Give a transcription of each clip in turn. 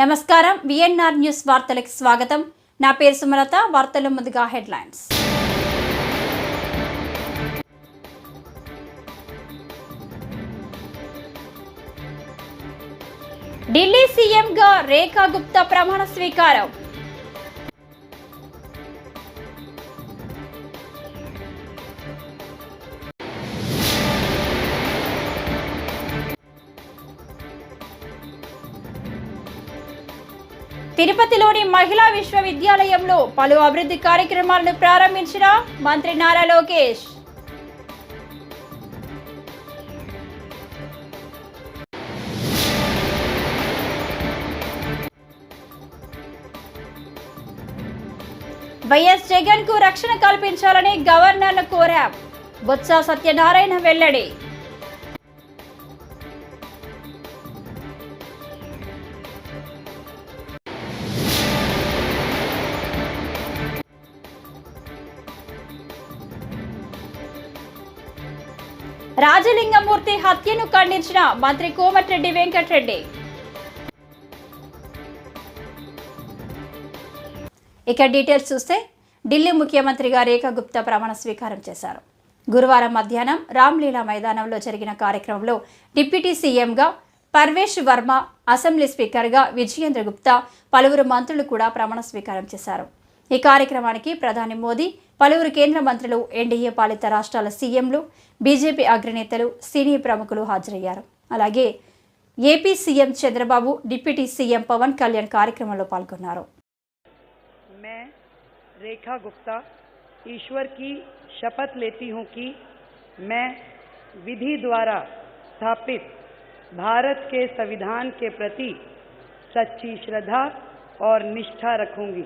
నమస్కారం. VNR news వార్తలకు స్వాగతం. నా పేరు సుమలత. వార్తలు ముందుగా హెడ్లైన్స్. ఢిల్లీ సీఎంగా రేఖా గుప్తా ప్రమాణ స్వీకారం. తిరుపతిలోని మహిళా విశ్వవిద్యాలయంలో పలు అభివృద్ధి కార్యక్రమాలను ప్రారంభించిన మంత్రి నారా లోకేష్. వైఎస్ జగన్కు రక్షణ కల్పించాలని గవర్నర్ను కోరాం. బొత్స సత్యనారాయణ వెల్లడి. హత్యను ఖండించిన మంత్రి కోమటిరెడ్డి వెంకటరెడ్డి. ఇక డీటెయిల్స్ చూస్తే ఢిల్లీ ముఖ్యమంత్రిగా రేఖా గుప్తా ప్రమాణ స్వీకారం చేశారు. గురువారం మధ్యాహ్నం రామ్లీలా మైదానంలో జరిగిన కార్యక్రమంలో డిప్యూటీ సీఎంగా పర్వేష్ వర్మ అసెంబ్లీ స్పీకర్గా విజయేంద్ర గుప్తా పలువురు మంత్రులు కూడా ప్రమాణ స్వీకారం చేశారు. ఈ కార్యక్రమానికి ప్రధాని మోదీ పలువురు కేంద్ర మంత్రులు ఎన్డీఏ పాలిత రాష్ట్రాల సీఎంలు బీజేపీ అగ్రనేతలు సినీ ప్రముఖులు హాజరయ్యారు అలాగే AP CM Chandrababu deputy CM Pawan Kalyan కార్యక్రమంలో పాల్గొన్నారు मैं रेखा गुप्ता ईश्वर की शपथ लेती हूं कि मैं विधि द्वारा स्थापित भारत के संविधान के प्रति सच्ची श्रद्धा और निष्ठा रखूंगी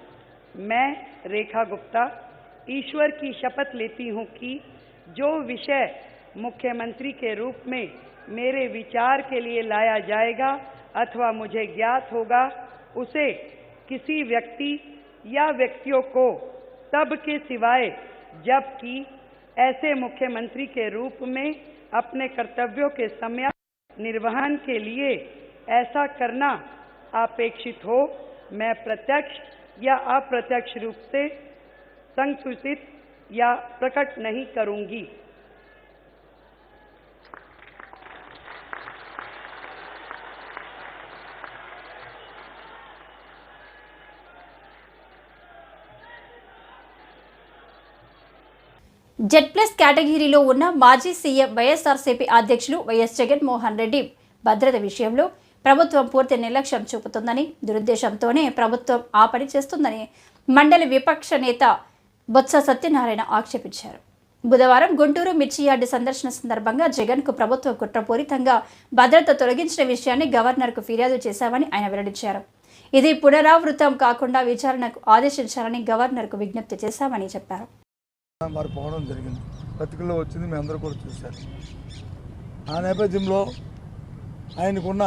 मैं, रेखा गुप्ता, ईश्वर की शपथ लेती हूँ कि जो विषय मुख्यमंत्री के रूप में मेरे विचार के लिए लाया जाएगा अथवा मुझे ज्ञात होगा, उसे किसी व्यक्ति या व्यक्तियों को तब के सिवाय जबकि ऐसे मुख्यमंत्री के रूप में अपने कर्तव्यों के समय निर्वहन के लिए ऐसा करना अपेक्षित हो, मैं प्रत्यक्ष या अप्रत्यक्ष रूप से संकुचित या प्रकट नहीं करूंगी జెడ్ ప్లస్ కేటగిరీలో ఉన్న మాజీ సీఎం వైఎస్ఆర్సీపీ అధ్యక్షులు వైఎస్ జగన్మోహన్ రెడ్డి భద్రత విషయంలో ప్రభుత్వం పూర్తి నిర్లక్ష్యం చూపుతుందని దురుద్దేశంతోనే ప్రభుత్వం ఆ పని చేస్తుందని మండలి విపక్ష నేత బొత్స సత్యనారాయణ ఆక్షేపించారు. బుధవారం గుంటూరు మిర్చియార్డు సందర్శన సందర్భంగా జగన్కు ప్రభుత్వం కుట్రపూరితంగా భద్రత తొలగించిన విషయాన్ని గవర్నర్కు ఫిర్యాదు చేశామని ఆయన వెల్లడించారు. ఇది పునరావృతం కాకుండా విచారణకు ఆదేశించాలని గవర్నర్కు విజ్ఞప్తి చేశామని చెప్పారు. పోవడం జరిగింది. పత్రికల్లో వచ్చింది మీ అందరూ కూడా చూశారు. ఆ నేపథ్యంలో ఆయనకున్న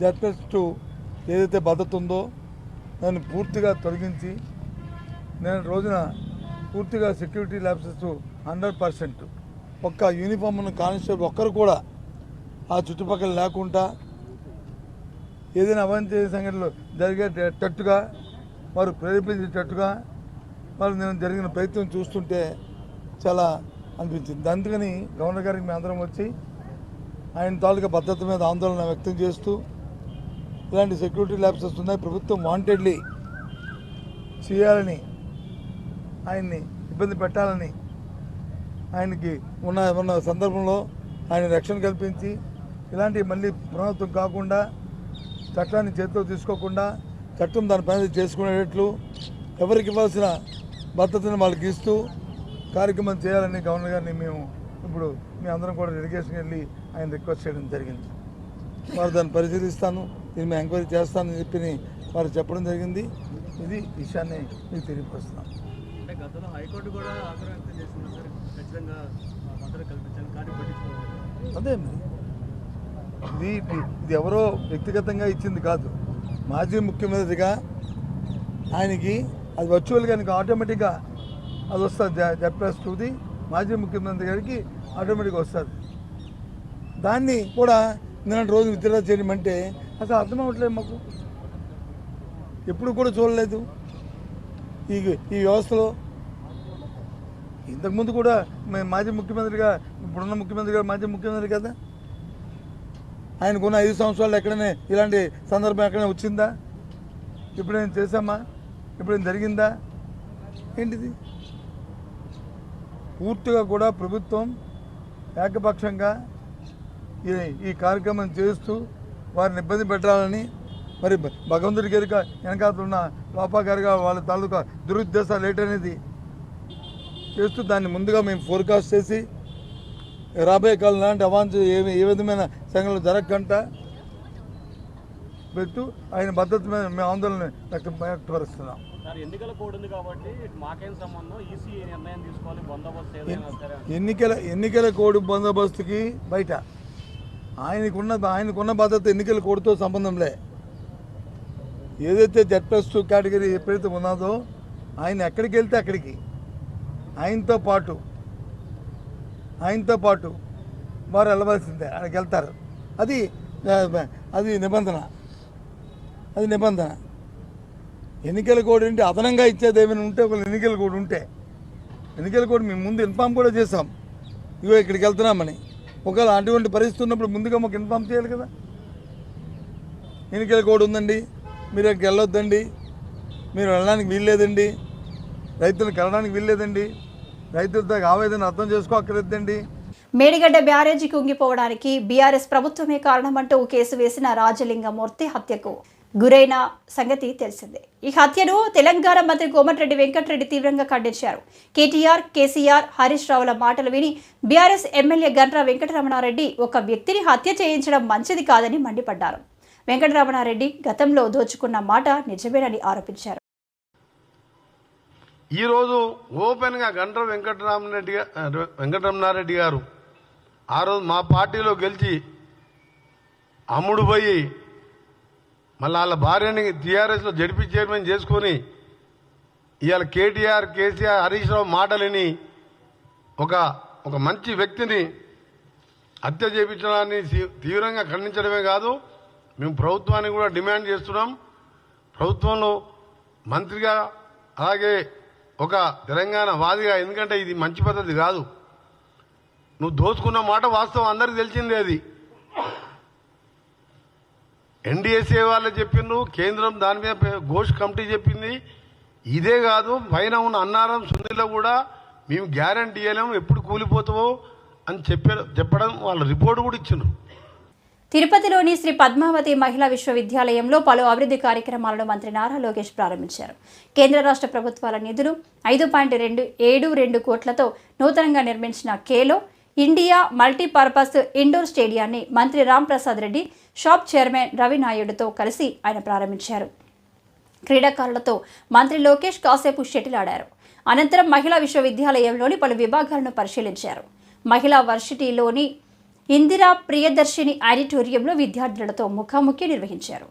జడ్పెస్టు ఏదైతే భద్రత ఉందో దాన్ని పూర్తిగా తొలగించి నేను రోజున పూర్తిగా సెక్యూరిటీ ల్యాబ్సెస్ హండ్రెడ్ పర్సెంట్ ఒక్క యూనిఫామ్ ఉన్న కానిస్టేబుల్ ఒక్కరు కూడా ఆ చుట్టుపక్కల లేకుండా ఏదైనా అవాంఛనీయ సంఘటనలు జరిగేటట్టుగా వారు ప్రేరేపించేటట్టుగా మరి నేను జరిగిన ప్రయత్నం చూస్తుంటే చాలా అనిపించింది. అందుకని గవర్నర్ గారికి మేము అందరం వచ్చి ఆయన తాలూకా భద్రత మీద ఆందోళన వ్యక్తం చేస్తూ ఇలాంటి సెక్యూరిటీ ల్యాబ్సెస్ ఉన్నాయి ప్రభుత్వం వాంటెడ్లీ చేయాలని ఆయన్ని ఇబ్బంది పెట్టాలని ఆయనకి ఉన్న ఉన్న సందర్భంలో ఆయన రక్షణ కల్పించి ఇలాంటివి మళ్ళీ పునరావృతం కాకుండా చట్టాన్ని చేతిలో తీసుకోకుండా చట్టం దాని పని చేసుకునేటట్లు ఎవరికి ఇవ్వాల్సిన భద్రతను వాళ్ళకి ఇస్తూ కార్యక్రమం చేయాలని గవర్నర్ గారిని మేము ఇప్పుడు మీ అందరం కూడా డెలిగేషన్కి వెళ్ళి ఆయన రిక్వెస్ట్ చేయడం జరిగింది. వారు దాన్ని పరిశీలిస్తాను. దీన్ని మేము ఎంక్వైరీ చేస్తానని చెప్పి వారు చెప్పడం జరిగింది. ఇది విషయాన్ని మీకు తెలియపరుస్తున్నాం. అంటే గతంలో హైకోర్టు కూడా ఆగ్రహం వ్యక్తం చేసింది సార్. ఖచ్చితంగా ఆ భద్రత కల్పించాలి కానీ పట్టించుకోవాలి అదే ఇది ఇది- ఎవరో వ్యక్తిగతంగా ఇచ్చింది కాదు. మాజీ ముఖ్యమంత్రిగా ఆయనకి అది వర్చువల్గా ఆయనకి ఆటోమేటిక్గా అది వస్తుంది. జెప్రెస్ టూది మాజీ ముఖ్యమంత్రి గారికి ఆటోమేటిక్గా వస్తుంది. దాన్ని కూడా నిన్నటి రోజు విత్డ్రా చేయమంటే అసలు అర్థం అవ్వట్లేదు మాకు. ఎప్పుడు కూడా చూడలేదు. ఈ ఈ వ్యవస్థలో. ఇంతకుముందు కూడా మేము మాజీ ముఖ్యమంత్రిగా ఇప్పుడున్న ముఖ్యమంత్రి గారు మాజీ ముఖ్యమంత్రి కదా? ఆయనకున్న ఐదు సంవత్సరాలు ఎక్కడనే ఇలాంటి సందర్భం ఎక్కడైనా వచ్చిందా? ఎప్పుడైనా చేశామా? ఎప్పుడైనా జరిగిందా? ఏంటిది? పూర్తిగా కూడా ప్రభుత్వం ఏకపక్షంగా ఈ ఈ కార్యక్రమం చేస్తూ వారిని ఇబ్బంది పెట్టాలని మరి భగవంతుడి గారిక వెనకాతలు ఉన్న లోపా గారిగా వాళ్ళ తాలూకా దురుద్దేశాలు ఏంటనేది చేస్తూ దాన్ని ముందుగా మేము ఫోర్కాస్ట్ చేసి రాబోయే కాలం లాంటి అవాంఛ ఏ ఏ విధమైన సంఘటనలు జరగకుండా పెట్టు ఆయన భద్రత మీద మేము ఆందోళన వ్యక్తం వ్యక్తపరుస్తున్నాం. ఎన్నికల ఎన్నికల కోడ్ బందోబస్తుకి బయట. ఆయనకున్న ఆయనకున్న భద్రత ఎన్నికల కోడ్తో సంబంధంలే ఏదైతే జెడ్ ప్లస్ టూ కేటగిరీ ఎప్పుడైతే ఉన్నదో ఆయన ఎక్కడికి వెళ్తే అక్కడికి. ఆయనతో పాటు ఆయనతో పాటు వారు వెళ్ళవలసిందే అక్కడికి వెళ్తారు. అది అది నిబంధన. అది నిబంధన. ఎన్నికల కోడ్ ఏంటి? అదనంగా ఇచ్చేది ఏమైనా ఉంటే ఒక ఎన్నికల కోడ్ ఉంటే. ఎన్నికల కోడ్ మేము ముందు ఇన్ఫామ్ కూడా చేసాం ఇగో ఇక్కడికి వెళ్తున్నామని ఒకవేళ అటువంటి పరిస్థితి ఉన్నప్పుడు ముందుగా మాకు ఇన్ఫామ్ చేయాలి కదా? ఎన్నికల కోడ్ ఉందండి. మీరు అక్కడికి వెళ్ళొద్దండి. మీరు వెళ్ళడానికి వీల్లేదండి. రైతులకు వెళ్ళడానికి వీల్లేదండి. రైతులతో ఆవేదన అర్థం చేసుకోక్కర్లేదండి. మేడిగడ్డ బ్యారేజీ కుంగిపోవడానికి బీఆర్ఎస్ ప్రభుత్వమే కారణమంటూ కేసు వేసిన రాజలింగమూర్తి హత్యకు. గురైన సంగతి తెలిసిందే. ఈ హత్యను తెలంగాణ మంత్రి కోమటిరెడ్డి వెంకటరెడ్డి తీవ్రంగా ఖండించారు. కేటీఆర్ కేసీఆర్ హరీష్ రావుల మాటలు విని బీఆర్ఎస్ ఎమ్మెల్యే గంట్రా వెంకటరమణారెడ్డి ఒక వ్యక్తిని హత్య చేయించడం మంచిది కాదని మండిపడ్డారు. వెంకటరమణారెడ్డి గతంలో దోచుకున్న మాట నిజమేనని ఆరోపించారు. ఈరోజు ఓపెన్గా గండ్ర వెంకటరామరెడ్డి వెంకటరమణారెడ్డి గారు ఆ రోజు మా పార్టీలో గెలిచి అమ్ముడు పోయి మళ్ళీ వాళ్ళ భార్యని టీఆర్ఎస్లో జడిపి చైర్మన్ చేసుకొని ఇవాళ కేటీఆర్ కేసీఆర్ హరీష్ రావు మాటలని ఒక ఒక మంచి వ్యక్తిని హత్య చేయించడాన్ని తీవ్రంగా ఖండించడమే కాదు మేము ప్రభుత్వానికి కూడా డిమాండ్ చేస్తున్నాం. ప్రభుత్వంలో మంత్రిగా అలాగే ఒక తెలంగాణ వాదిగా ఎందుకంటే ఇది మంచి పద్ధతి కాదు. నువ్వు దోచుకున్న మాట వాస్తవం అందరికి తెలిసిందే అది. ఎన్డీఎస్ఏ వాళ్ళు చెప్పిండ్రు కేంద్రం దాని మీద ఘోష్ కమిటీ చెప్పింది. ఇదే కాదు పైన ఉన్న అన్నారం సుందిలో కూడా మేము గ్యారంటీ ఇవ్వలేము ఎప్పుడు కూలిపోతావు అని చెప్పే చెప్పడం వాళ్ళ రిపోర్ట్ కూడా ఇచ్చిండ్రు. తిరుపతిలోని శ్రీ పద్మావతి మహిళా విశ్వవిద్యాలయంలో పలు అభివృద్ధి కార్యక్రమాలను మంత్రి నారా లోకేష్ ప్రారంభించారు. కేంద్ర రాష్ట్ర ప్రభుత్వాల నిధులు ఐదు పాయింట్ రెండు ఏడు రెండు కోట్లతో నూతనంగా నిర్మించిన కేలో ఇండియా మల్టీపర్పస్ ఇండోర్ స్టేడియాన్ని మంత్రి రాంప్రసాద్ రెడ్డి షాప్ చైర్మన్ రవి నాయుడుతో కలిసి ఆయన ప్రారంభించారు. క్రీడాకారులతో మంత్రి లోకేష్ కాసేపు షటిల్ ఆడారు అనంతరం మహిళా విశ్వవిద్యాలయంలోని పలు విభాగాలను పరిశీలించారు. మహిళా వర్సిటీలోని ఇందిరా ప్రియదర్శిని ఆడిటోరియంలో విద్యార్థులతో ముఖాముఖి నిర్వహించారు.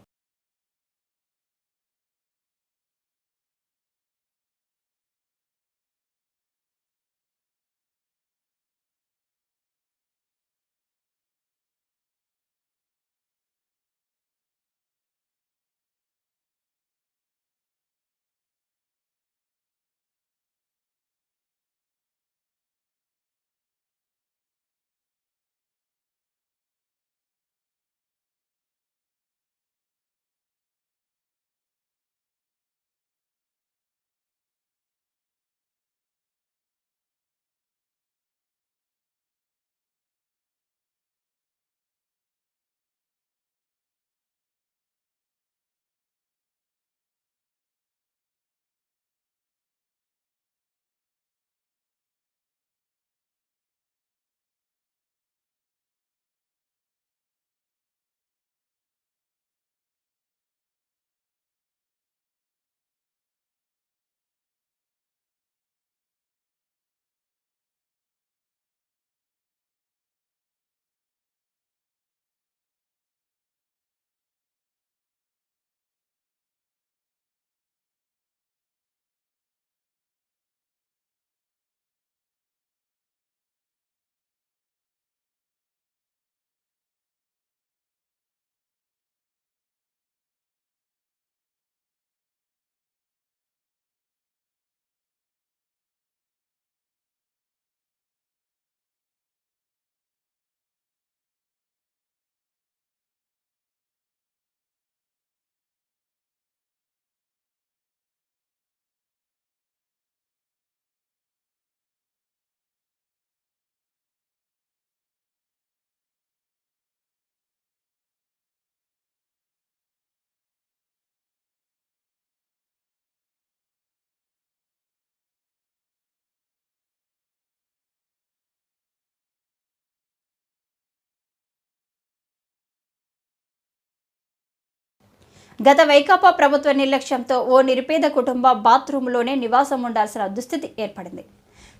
గత వైకాపా ప్రభుత్వ నిర్లక్ష్యంతో ఓ నిరుపేద కుటుంబ బాత్రూంలోనే నివాసం ఉండాల్సిన దుస్థితి ఏర్పడింది.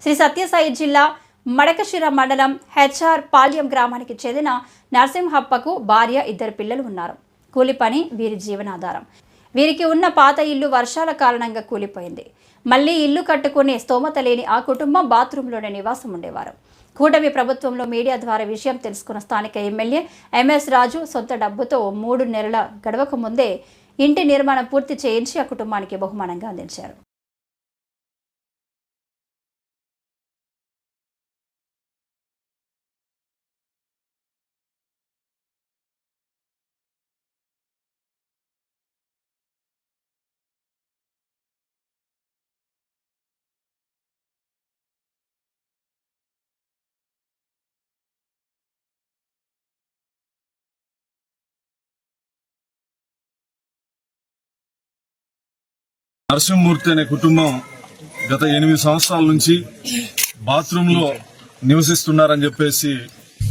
శ్రీ సత్యసాయి జిల్లా మడకశిర మండలం హెచ్ఆర్ పాల్యం గ్రామానికి చెందిన నరసింహప్పకు భార్య ఇద్దరు పిల్లలు ఉన్నారు. కూలి పని వీరి జీవనాధారం. వీరికి ఉన్న పాత ఇల్లు వర్షాల కారణంగా కూలిపోయింది. మళ్ళీ ఇల్లు కట్టుకునే స్తోమత లేని ఆ కుటుంబం బాత్రూంలోనే నివాసం ఉండేవారు. కూటమి ప్రభుత్వంలో మీడియా ద్వారా విషయం తెలుసుకున్న స్థానిక ఎమ్మెల్యే ఎంఎస్ రాజు సొంత డబ్బుతో మూడు నెలల గడవక ముందే ఇంటి నిర్మాణం పూర్తి చేయించి ఆ కుటుంబానికి బహుమానంగా అందించారు. నరసింహమూర్తి అనే కుటుంబం గత ఎనిమిది సంవత్సరాల నుంచి బాత్రూంలో నివసిస్తున్నారని చెప్పేసి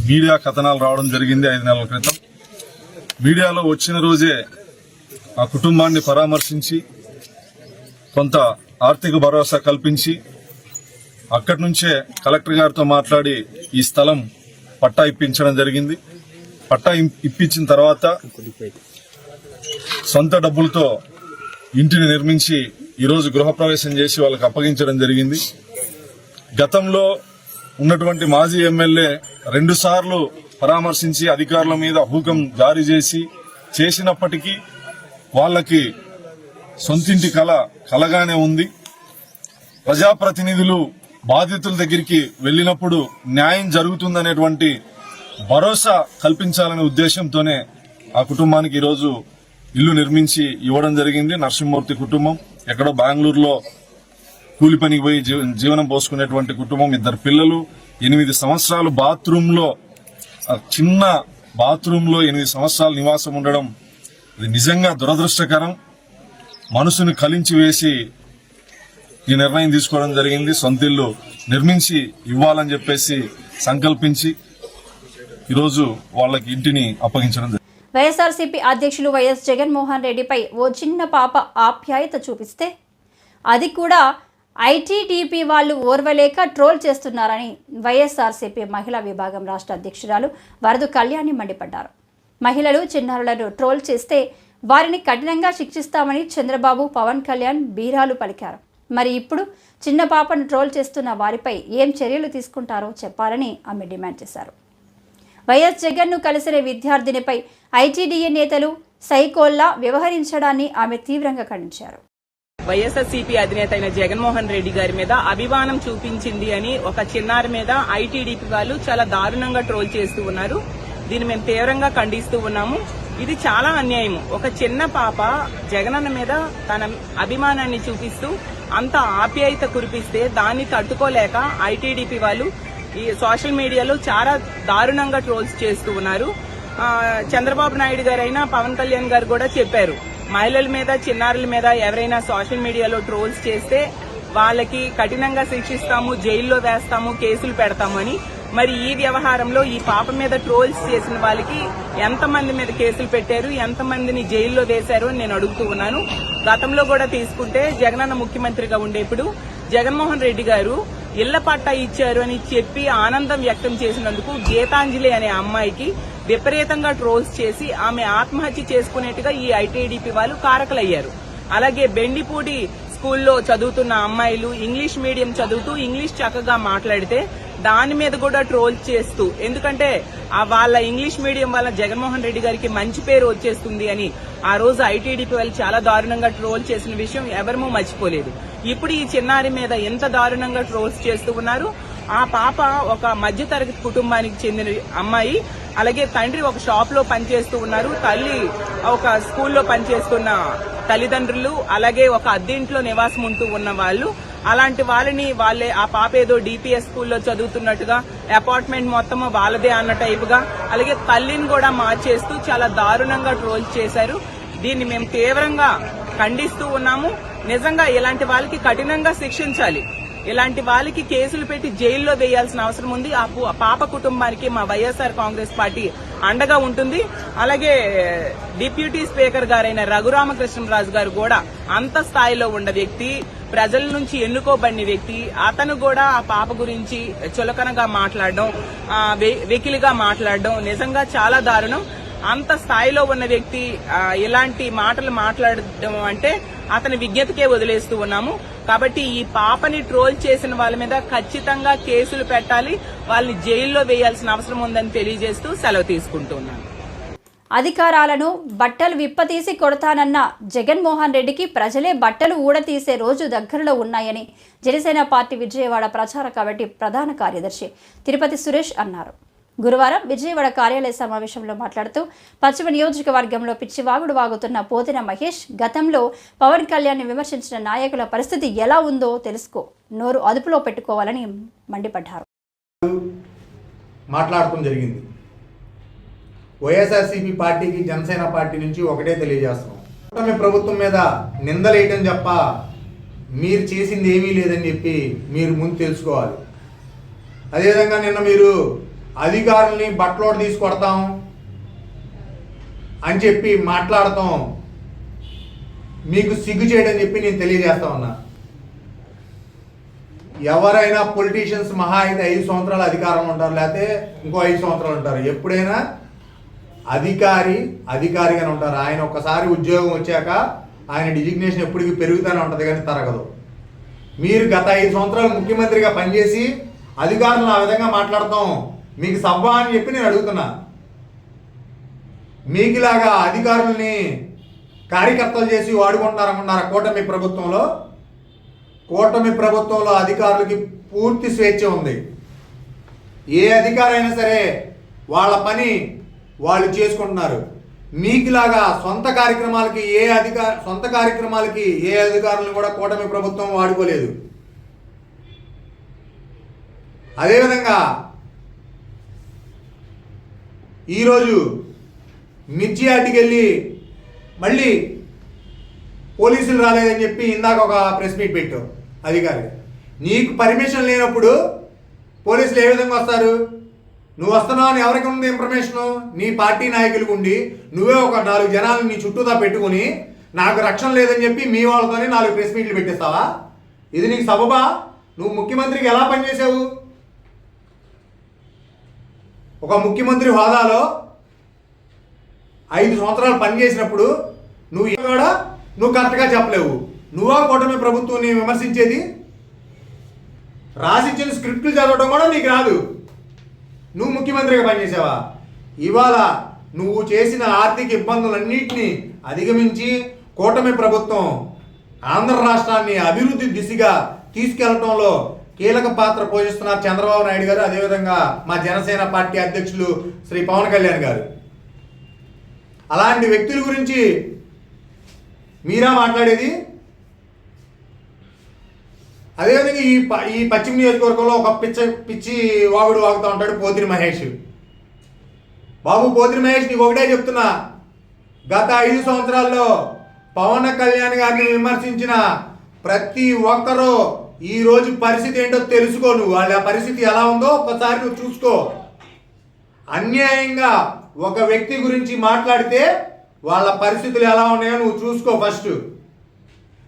మీడియా కథనాలు రావడం జరిగింది ఐదు నెలల క్రితం. మీడియాలో వచ్చిన రోజే ఆ కుటుంబాన్ని పరామర్శించి కొంత ఆర్థిక భరోసా కల్పించి అక్కడి నుంచే కలెక్టర్ గారితో మాట్లాడి ఈ స్థలం పట్టా ఇప్పించడం జరిగింది. పట్టా ఇప్పించిన తర్వాత సొంత డబ్బులతో ఇంటిని నిర్మించి ఈరోజు గృహప్రవేశం చేసి వాళ్ళకి అప్పగించడం జరిగింది. గతంలో ఉన్నటువంటి మాజీ ఎమ్మెల్యే రెండు సార్లు పరామర్శించి అధికారుల మీద హూకం జారీ చేసి చేసినప్పటికీ వాళ్ళకి సొంతింటి కళ కలగానే ఉంది. ప్రజాప్రతినిధులు బాధితుల దగ్గరికి వెళ్ళినప్పుడు న్యాయం జరుగుతుందనేటువంటి భరోసా కల్పించాలనే ఉద్దేశంతోనే ఆ కుటుంబానికి ఈరోజు ఇల్లు నిర్మించి ఇవ్వడం జరిగింది నరసింహమూర్తి కుటుంబం. ఎక్కడో బెంగళూరులో కూలి పనికి పోయి జీవనం పోసుకునేటువంటి కుటుంబం ఇద్దరు పిల్లలు. ఎనిమిది సంవత్సరాలు బాత్రూంలో చిన్న బాత్రూంలో ఎనిమిది సంవత్సరాలు నివాసం ఉండడం ఇది నిజంగా దురదృష్టకరం. మనసును కలించి వేసి ఈ నిర్ణయం తీసుకోవడం జరిగింది. సొంత ఇల్లు నిర్మించి ఇవ్వాలని చెప్పేసి సంకల్పించి ఈరోజు వాళ్ళకి ఇంటిని అప్పగించడం జరిగింది. వైఎస్ఆర్సీపీ అధ్యక్షులు వైఎస్ జగన్మోహన్ రెడ్డిపై ఓ చిన్న పాప ఆప్యాయత చూపిస్తే అది కూడా ఐటీడీపీ వాళ్ళు ఓర్వలేక ట్రోల్ చేస్తున్నారని వైఎస్ఆర్సీపీ మహిళా విభాగం రాష్ట్ర అధ్యక్షురాలు వరదు కళ్యాణి మండిపడ్డారు. మహిళలు చిన్నారులను ట్రోల్ చేస్తే వారిని కఠినంగా శిక్షిస్తామని చంద్రబాబు పవన్ కళ్యాణ్ బీరాలు పలికారు. మరి ఇప్పుడు చిన్న పాపను ట్రోల్ చేస్తున్న వారిపై ఏం చర్యలు తీసుకుంటారో చెప్పాలని ఆమె డిమాండ్ చేశారు. వైఎస్ జగన్ను కలిసిన విద్యార్థినిపై ఐటీడీఏ నేతలు సైకోల్లా వ్యవహరించడాన్ని ఆమె తీవ్రంగా ఖండించారు. వైఎస్ఆర్సీపీ అధినేత అయిన జగన్మోహన్ రెడ్డి గారి మీద అభిమానం చూపించింది అని ఒక చిన్నారి మీద ఐటీడీపీ వాళ్ళు చాలా దారుణంగా ట్రోల్ చేస్తూ ఉన్నారు. దీన్ని మేము తీవ్రంగా ఖండిస్తూ ఉన్నాము. ఇది చాలా అన్యాయం. ఒక చిన్న పాప జగనన్న మీద తన అభిమానాన్ని చూపిస్తూ అంత ఆప్యాయత కురిపిస్తే దాన్ని తట్టుకోలేక ఐటీడీపీ వాళ్ళు ఈ సోషల్ మీడియాలో చాలా దారుణంగా ట్రోల్స్ చేస్తూ ఉన్నారు. చంద్రబాబు నాయుడు గారైనా పవన్ కళ్యాణ్ గారు కూడా చెప్పారు. మహిళల మీద చిన్నారుల మీద ఎవరైనా సోషల్ మీడియాలో ట్రోల్స్ చేస్తే వాళ్ళకి కఠినంగా శిక్షిస్తాము జైల్లో వేస్తాము కేసులు పెడతామని మరి ఈ వ్యవహారంలో ఈ పాప మీద ట్రోల్స్ చేసిన వాళ్ళకి ఎంతమంది మీద కేసులు పెట్టారు ఎంతమందిని జైల్లో వేశారు అని నేను అడుగుతూ ఉన్నాను. గతంలో కూడా తీసుకుంటే జగనన్న ముఖ్యమంత్రిగా ఉండేప్పుడు జగన్మోహన్ రెడ్డి గారు ఇళ్ళ పట్టా ఇచ్చారు అని చెప్పి ఆనందం వ్యక్తం చేసినందుకు గీతాంజలి అనే అమ్మాయికి విపరీతంగా ట్రోల్స్ చేసి ఆమె ఆత్మహత్య చేసుకునేట్టుగా ఈ ఐటీడీపీ వాళ్ళు కారకులయ్యారు. అలాగే బెండిపూడి స్కూల్లో చదువుతున్న అమ్మాయిలు ఇంగ్లీష్ మీడియం చదువుతూ ఇంగ్లీష్ చక్కగా మాట్లాడితే దాని మీద కూడా ట్రోల్ చేస్తూ ఎందుకంటే ఆ వాళ్ళ ఇంగ్లీష్ మీడియం వల్ల జగన్మోహన్ రెడ్డి గారికి మంచి పేరు వచ్చేస్తుంది అని ఆ రోజు ఐటీడీపీ వాళ్ళు చాలా దారుణంగా ట్రోల్ చేసిన విషయం ఎవరమూ మర్చిపోలేదు. ఇప్పుడు ఈ చిన్నారి మీద ఎంత దారుణంగా ట్రోల్స్ చేస్తూ ఉన్నారు. ఆ పాప ఒక మధ్యతరగతి కుటుంబానికి చెందిన అమ్మాయి అలాగే తండ్రి ఒక షాప్లో పనిచేస్తూ ఉన్నారు. తల్లి ఒక స్కూల్లో పనిచేస్తున్న తల్లిదండ్రులు అలాగే ఒక అద్దెంట్లో నివాసం ఉంటూ ఉన్న వాళ్ళు. అలాంటి వాళ్ళని వాళ్ళే ఆ పాప ఏదో డిపిఎస్ స్కూల్లో చదువుతున్నట్టుగా అపార్ట్మెంట్ మొత్తం వాళ్ళదే అన్న టైపుగా అలాగే తల్లిని కూడా మార్చేస్తూ చాలా దారుణంగా ట్రోల్ చేశారు. దీన్ని మేము తీవ్రంగా ఖండిస్తూ ఉన్నాము. నిజంగా ఇలాంటి వాళ్ళకి కఠినంగా శిక్షించాలి. ఇలాంటి వాళ్ళకి కేసులు పెట్టి జైల్లో వేయాల్సిన అవసరం ఉంది. ఆ పాప కుటుంబానికి మా వైఎస్ఆర్ కాంగ్రెస్ పార్టీ అండగా ఉంటుంది. అలాగే డిప్యూటీ స్పీకర్ గారైన రఘురామకృష్ణరాజు గారు కూడా అంత స్థాయిలో ఉన్న వ్యక్తి ప్రజల నుంచి ఎన్నుకోబడిన వ్యక్తి అతను కూడా ఆ పాప గురించి చులకనగా మాట్లాడడం వె- వెకిలిగా మాట్లాడడం నిజంగా చాలా దారుణం. అంత స్థాయిలో ఉన్న వ్యక్తి ఎలాంటి ఇలాంటి మాటలు మాట్లాడడం అంటే అతని విజ్ఞతకే వదిలేస్తూ ఉన్నాము. కాబట్టి ఈ పాపని ట్రోల్ చేసిన వాళ్ళ మీద ఖచ్చితంగా కేసులు పెట్టాలి. వాళ్ళని జైల్లో వేయాల్సిన అవసరం ఉందని తెలియజేస్తూ సెలవు తీసుకుంటున్నాను అధికారాలను బట్టలు విప్పతీసి కొడతానన్న జగన్మోహన్ రెడ్డికి ప్రజలే బట్టలు ఊడతీసే రోజు దగ్గరలో ఉన్నాయని జనసేన పార్టీ విజయవాడ ప్రచార కమిటీ ప్రధాన కార్యదర్శి తిరుపతి సురేష్ అన్నారు. గురువారం విజయవాడ కార్యాలయ సమావేశంలో మాట్లాడుతూ పశ్చిమ నియోజకవర్గంలో పిచ్చివాగుడు వాగుతున్న పోతిన మహేష్ గతంలో పవన్ కళ్యాణ్ విమర్శించిన నాయకుల పరిస్థితి ఎలా ఉందో తెలుసుకో. నోరు అదుపులో పెట్టుకోవాలని మండిపడ్డారు. మాట్లాడటం జరిగింది. వైఎస్ఆర్సీపీ పార్టీకి జనసేన పార్టీ నుంచి ఒకటే తెలియజేస్తున్నాం. కూటమి ప్రభుత్వం మీద నిందలేయటం తప్ప మీరు చేసింది ఏమీ లేదని చెప్పి మీరు ముందు తెలుసుకోవాలి. అదేవిధంగా నిన్న మీరు అధికారుల్ని బట్టలోడు తీసుకొడతాం అని చెప్పి మాట్లాడతాం. మీకు సిగ్గు చేయడం చెప్పి నేను తెలియజేస్తా ఉన్నా. ఎవరైనా పొలిటీషియన్స్ మహా అయితే ఐదు సంవత్సరాలు అధికారంలో ఉంటారు లేకపోతే ఇంకో ఐదు సంవత్సరాలు ఉంటారు. ఎప్పుడైనా అధికారి అధికారిగానే ఉంటారు. ఆయన ఒక్కసారి ఉద్యోగం వచ్చాక ఆయన డిజిగ్నేషన్ ఎప్పటికీ పెరుగుతూనే ఉంటుంది కానీ తరగదు. మీరు గత ఐదు సంవత్సరాలు ముఖ్యమంత్రిగా పనిచేసి అధికారులను ఆ విధంగా మాట్లాడతాం. మీకు సవ్వా అని చెప్పి నేను అడుగుతున్నా. మీకులాగా అధికారుల్ని కార్యకర్తలు చేసి వాడుకుంటున్నారనుకున్నారా కూటమి ప్రభుత్వంలో? కూటమి ప్రభుత్వంలో అధికారులకి పూర్తి స్వేచ్ఛ ఉంది. ఏ అధికారైనా సరే వాళ్ళ పని వాళ్ళు చేసుకుంటున్నారు. మీకులాగా సొంత కార్యక్రమాలకి ఏ అధికార సొంత కార్యక్రమాలకి ఏ అధికారులను కూడా కూటమి ప్రభుత్వం వాడుకోలేదు. అదేవిధంగా ఈరోజు మిర్చి ఆటికి వెళ్ళి మళ్ళీ పోలీసులు రాలేదని చెప్పి ఇందాక ఒక ప్రెస్ మీట్ పెట్టావు అధికారి. నీకు పర్మిషన్ లేనప్పుడు పోలీసులు ఏ విధంగా వస్తారు? నువ్వు వస్తున్నావు అని ఎవరికి ఉంది ఇన్ఫర్మేషను నీ పార్టీ నాయకులకు ఉండి నువ్వే ఒక నాలుగు జనాలు నీ చుట్టూతా పెట్టుకుని నాకు రక్షణ లేదని చెప్పి మీ వాళ్ళతోనే నాలుగు ప్రెస్ మీట్లు పెట్టిస్తావా? ఇది నీకు సబబా? నువ్వు ముఖ్యమంత్రికి ఎలా పనిచేసావు? ఒక ముఖ్యమంత్రి హోదాలో ఐదు సంవత్సరాలు పనిచేసినప్పుడు నువ్వు కూడా నువ్వు కరెక్ట్గా చెప్పలేవు. నువ్వా కూటమి ప్రభుత్వాన్ని విమర్శించేది? రాసిచ్చిన స్క్రిప్ట్లు చదవడం కూడా నీకు రాదు. నువ్వు ముఖ్యమంత్రిగా పనిచేసావా? ఇవాళ నువ్వు చేసిన ఆర్థిక ఇబ్బందులన్నింటినీ అధిగమించి కూటమి ప్రభుత్వం ఆంధ్ర రాష్ట్రాన్ని అభివృద్ధి దిశగా తీసుకెళ్ళడంలో కీలక పాత్ర పోషిస్తున్నారు చంద్రబాబు నాయుడు గారు అదేవిధంగా మా జనసేన పార్టీ అధ్యక్షులు శ్రీ పవన్ కళ్యాణ్ గారు. అలాంటి వ్యక్తుల గురించి మీరా మాట్లాడేది? అదేవిధంగా ఈ ప- ఈ పశ్చిమ నియోజకవర్గంలో ఒక పిచ్చ పిచ్చి వాగుడు వాగుతూ ఉంటాడు పోతిరి మహేష్. బాబు పోతిరి మహేష్ నీకు ఒకటే చెప్తున్నా. గత ఐదు సంవత్సరాల్లో పవన్ కళ్యాణ్ గారిని విమర్శించిన ప్రతి ఒక్కరూ ఈ రోజు పరిస్థితి ఏంటో తెలుసుకో నువ్వు. వాళ్ళ పరిస్థితి ఎలా ఉందో ఒకసారి నువ్వు చూసుకో. అన్యాయంగా ఒక వ్యక్తి గురించి మాట్లాడితే వాళ్ళ పరిస్థితులు ఎలా ఉన్నాయో నువ్వు చూసుకో ఫస్ట్.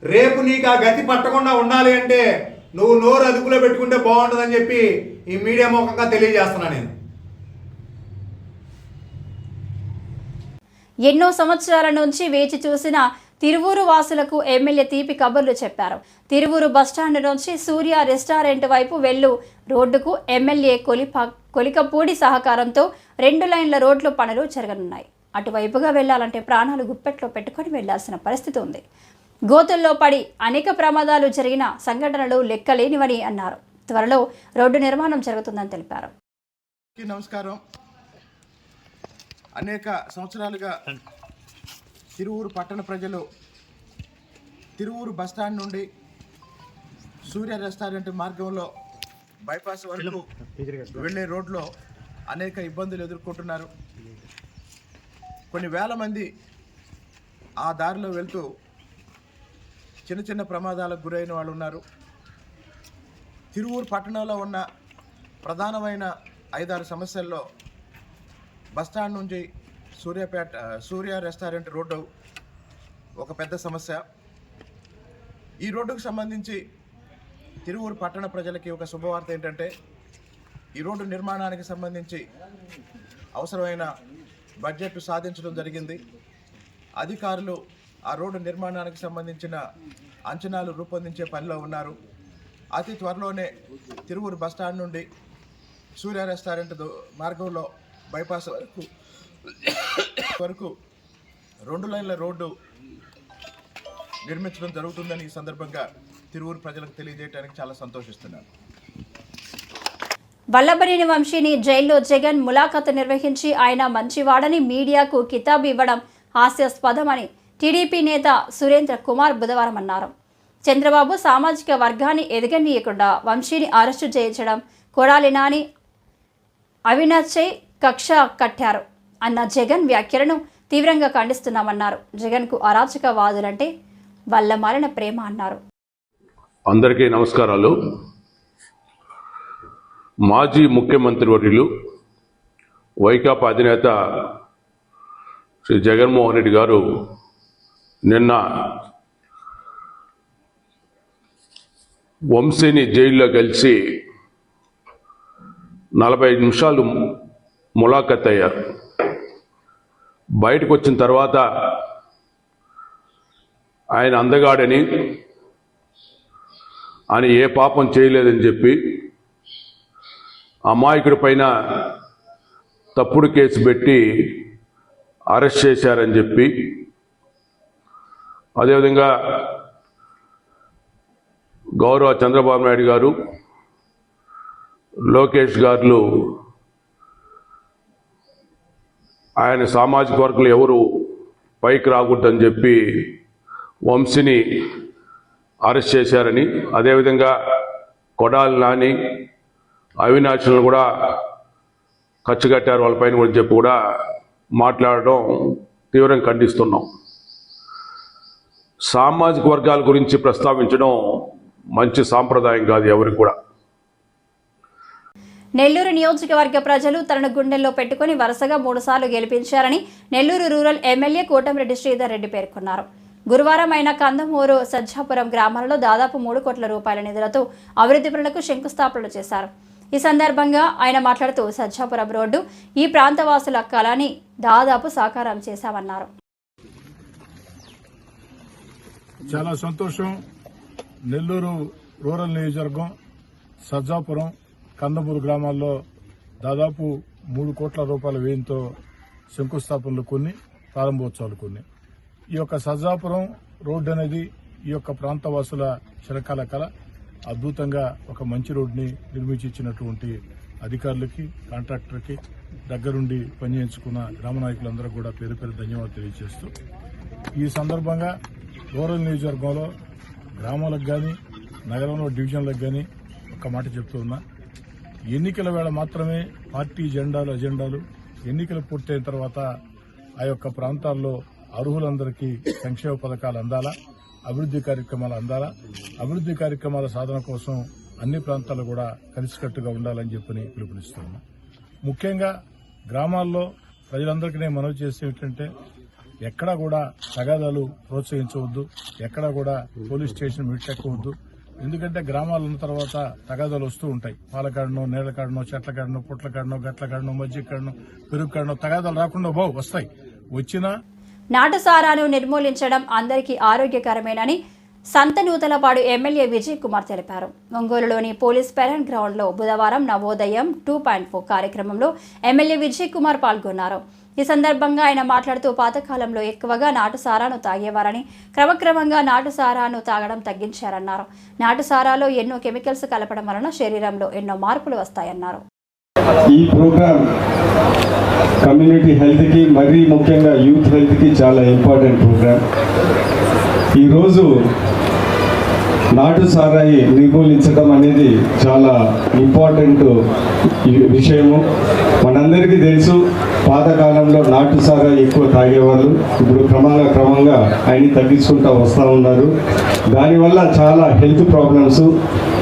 రేపు నీకు ఆ గతి పట్టకుండా ఉండాలి అంటే నువ్వు నోరు అదుపులో పెట్టుకుంటే బాగుంటుందని చెప్పి ఈ మీడియా ముఖంగా తెలియజేస్తున్నా నేను. ఎన్నో సంవత్సరాల నుంచి వేచి చూసిన తిరువూరు వాసులకు ఎమ్మెల్యే తీపి కబుర్లు చెప్పారు. తిరువూరు బస్టాండ్ నుంచి సూర్య రెస్టారెంట్ వైపు వెళ్ళు. రోడ్డుకు ఎమ్మెల్యే కొలిప కొలికపూడి సహకారంతో రెండు లైన్ల రోడ్లు పనులు జరగనున్నాయి. అటువైపుగా వెళ్ళాలంటే ప్రాణాలు గుప్పెట్లో పెట్టుకొని వెళ్ళాల్సిన పరిస్థితి ఉంది. గోతుల్లో పడి అనేక ప్రమాదాలు జరిగిన సంఘటనలు లెక్కలేనివని అన్నారు. త్వరలో రోడ్డు నిర్మాణం జరుగుతుందని తెలిపారు. నమస్కారం. అనేక సంవత్సరాలుగా తిరువూరు పట్టణ ప్రజలు తిరువూరు బస్టాండ్ నుండి సూర్య రెస్టారెంట్ మార్గంలో బైపాస్ వరకు వెళ్ళే రోడ్లో అనేక ఇబ్బందులు ఎదుర్కొంటున్నారు. కొన్ని వేల మంది ఆ దారిలో వెళ్తూ చిన్న చిన్న ప్రమాదాలకు గురైన వాళ్ళు ఉన్నారు. తిరువూరు పట్టణంలో ఉన్న ప్రధానమైన ఐదారు సమస్యల్లో బస్టాండ్ నుంచి సూర్యాపేట సూర్య రెస్టారెంట్ రోడ్డు ఒక పెద్ద సమస్య. ఈ రోడ్డుకు సంబంధించి తిరువూరు పట్టణ ప్రజలకి ఒక శుభవార్త ఏంటంటే ఈ రోడ్డు నిర్మాణానికి సంబంధించి అవసరమైన బడ్జెట్ సాధించడం జరిగింది. అధికారులు ఆ రోడ్డు నిర్మాణానికి సంబంధించిన అంచనాలు రూపొందించే పనిలో ఉన్నారు. అతి త్వరలోనే తిరువూరు బస్టాండ్ నుండి సూర్య రెస్టారెంట్ మార్గంలో బైపాస్ వరకు వరకు రెండు లైన్ల రోడ్డు నిర్మించడం జరుగుతుందని ఈ సందర్భంగా తిరువురు ప్రజలకు తెలియజేయడానికి చాలా సంతోషిస్తున్నాను. వల్లభనేని వంశీని జైల్లో జగన్ ములాఖాతు నిర్వహించి ఆయన మంచివాడని మీడియాకు కితాబు ఇవ్వడం హాస్యాస్పదమని టీడీపీ నేత సురేంద్ర కుమార్ బుధవారం అన్నారు. చంద్రబాబు సామాజిక వర్గాన్ని ఎదగనీయకుండా వంశీని అరెస్టు చేయించడం కొడాలి నాని అవినాశ్చై కక్ష కట్టారు. అన్న జగన్ వ్యాఖ్యలను తీవ్రంగా ఖండిస్తున్నామన్నారు. జగన్కు అరాచకవాదులంటే వల్ల మారిన ప్రేమ అన్నారు. అందరికీ నమస్కారాలు. మాజీ ముఖ్యమంత్రి వర్యులు వైకాపా అధినేత శ్రీ జగన్మోహన్ రెడ్డి గారు నిన్న వంశీని జైల్లో కలిసి నలభై నిమిషాలు ములాఖత్ అయ్యారు. బయటకు వచ్చిన తర్వాత ఆయన అందగాడని ఆయన ఏ పాపం చేయలేదని చెప్పి అమాయకుడి పైన తప్పుడు కేసు పెట్టి అరెస్ట్ చేశారని చెప్పి అదేవిధంగా గౌరవ చంద్రబాబు నాయుడు గారు లోకేష్ గారు ఆయన సామాజిక వర్గాలు ఎవరు పైకి రాకూడదని చెప్పి వంశీని అరెస్ట్ చేశారని అదేవిధంగా కొడాలి నాని అవినాశులను కూడా ఖర్చు కట్టారు వాళ్ళపైన కూడా చెప్పి కూడా మాట్లాడడం తీవ్రంగా ఖండిస్తున్నాం. సామాజిక వర్గాల గురించి ప్రస్తావించడం మంచి సాంప్రదాయం కాదు ఎవరికి కూడా. నెల్లూరు నియోజకవర్గ ప్రజలు తనను గుండెల్లో పెట్టుకుని వరుసగా మూడుసార్లు గెలిపించారని నెల్లూరు రూరల్ ఎమ్మెల్యే కోటమిరెడ్డి శ్రీధర్ రెడ్డి పేర్కొన్నారు. గురువారం ఆయన కందమూరు సజ్జాపురం గ్రామాలలో దాదాపు మూడు కోట్ల రూపాయల నిధులతో అభివృద్ధి పనులకు శంకుస్థాపనలు చేశారు. ఈ సందర్భంగా ఆయన మాట్లాడుతూ సజ్జాపురం రోడ్డు ఈ ప్రాంతవాసుల కళని దాదాపు సాకారం చేశామన్నారు. చాలా సంతోషం. నెల్లూరు రూరల్ నియోజకవర్గం సజ్జాపురం కందమూరు గ్రామాల్లో దాదాపు మూడు కోట్ల రూపాయల వ్యయంతో శంకుస్థాపనలు కొన్ని ప్రారంభోత్సవాలు కొన్ని. ఈ యొక్క సజ్జాపురం రోడ్డు అనేది ఈ యొక్క ప్రాంతవాసుల చిరకాల కళ. అద్భుతంగా ఒక మంచి రోడ్డుని నిర్మించి ఇచ్చినటువంటి అధికారులకి కాంట్రాక్టర్కి దగ్గరుండి పనిచేయించుకున్న గ్రామ నాయకులందరూ కూడా పేరు పేరు ధన్యవాదాలు తెలియజేస్తూ ఈ సందర్భంగా రూరల్ నియోజకవర్గంలో గ్రామాలకు కానీ నగరంలో డివిజన్లకు కానీ ఒక మాట చెప్తూ ఉన్నా. ఎన్నికల వేళ మాత్రమే పార్టీ జెండాలు అజెండాలు ఎన్నికలు పూర్తయిన తర్వాత ఆ యొక్క ప్రాంతాల్లో అర్హులందరికీ సంక్షేమ పథకాలు అందాలా అభివృద్ది కార్యక్రమాలు అందాలా అభివృద్ది కార్యక్రమాల సాధన కోసం అన్ని ప్రాంతాలు కూడా కలిసికట్టుగా ఉండాలని చెప్పని పిలుపునిస్తున్నాను ముఖ్యంగా గ్రామాల్లో ప్రజలందరికీ నేను మనవి చేసే ఏంటంటే ఎక్కడా కూడా తగాదాలు ప్రోత్సహించవద్దు ఎక్కడా కూడా పోలీస్ స్టేషన్ మిట్టెక్కవద్దు ఎందుకంటే గ్రామాలు ఉన్న తర్వాత తగాదాలు వస్తూ ఉంటాయి. పాలకాడనో నీళ్ళకాడనో కాడనో పుట్లకాడనో కాడనో పెరుగు కాడనో తగాదాలు రాకుండా బావు వస్తాయి. వచ్చినా నాటసారాను నిర్మూలించడం అందరికీ ఆరోగ్యకరమేనని సంతనూతలపాడు ఎమ్మెల్యే విజయ్ కుమార్ తెలిపారు. ఒంగోలులోని పోలీస్ పెరన్ గ్రౌండ్లో బుధవారం నవోదయం టూ పాయింట్ ఫోర్ కార్యక్రమంలో ఎమ్మెల్యే విజయ్ కుమార్ పాల్గొన్నారు. ఈ సందర్భంగా ఆయన మాట్లాడుతూ పాతకాలంలో ఎక్కువగా నాటుసారాను తాగేవారని క్రమక్రమంగా నాటుసారాను తాగడం తగ్గించారన్నారు. నాటుసారాలో ఎన్నో కెమికల్స్ కలపడం వలన శరీరంలో ఎన్నో మార్పులు వస్తాయన్నారు. ఈ ప్రోగ్రామ్ కమ్యూనిటీ హెల్త్కి మరీ ముఖ్యంగా యూత్ హెల్త్కి చాలా ఇంపార్టెంట్ ప్రోగ్రామ్. ఈరోజు నాటు సారాయి నిర్మూలించడం అనేది చాలా ఇంపార్టెంట్ విషయము. మనందరికీ తెలుసు పాతకాలంలో నాటు సారాయి ఎక్కువ తాగేవాళ్ళు ఇప్పుడు క్రమంగా క్రమంగా ఆయన తగ్గించుకుంటూ వస్తూ ఉన్నారు. దానివల్ల చాలా హెల్త్ ప్రాబ్లమ్స్.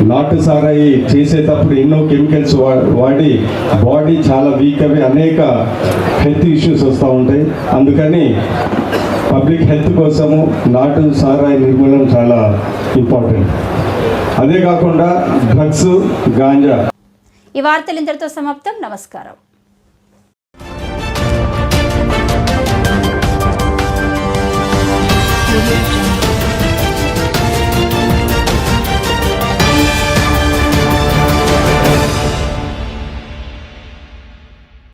నాటు సారాయి చేసేటప్పుడు ఎన్నో కెమికల్స్ వా- వాడి బాడీ చాలా వీక్ అవి అనేక హెల్త్ ఇష్యూస్ వస్తూ ఉంటాయి. అందుకని పబ్లిక్ హెల్త్ కోసము నాటు సారాయి నిర్మూలన చాలా ఇంపార్టెంట్. అదే కాకుండా డ్రగ్స్ గాంజా. ఈ వార్తలు ఇంతటితో సమాప్తం. నమస్కారం.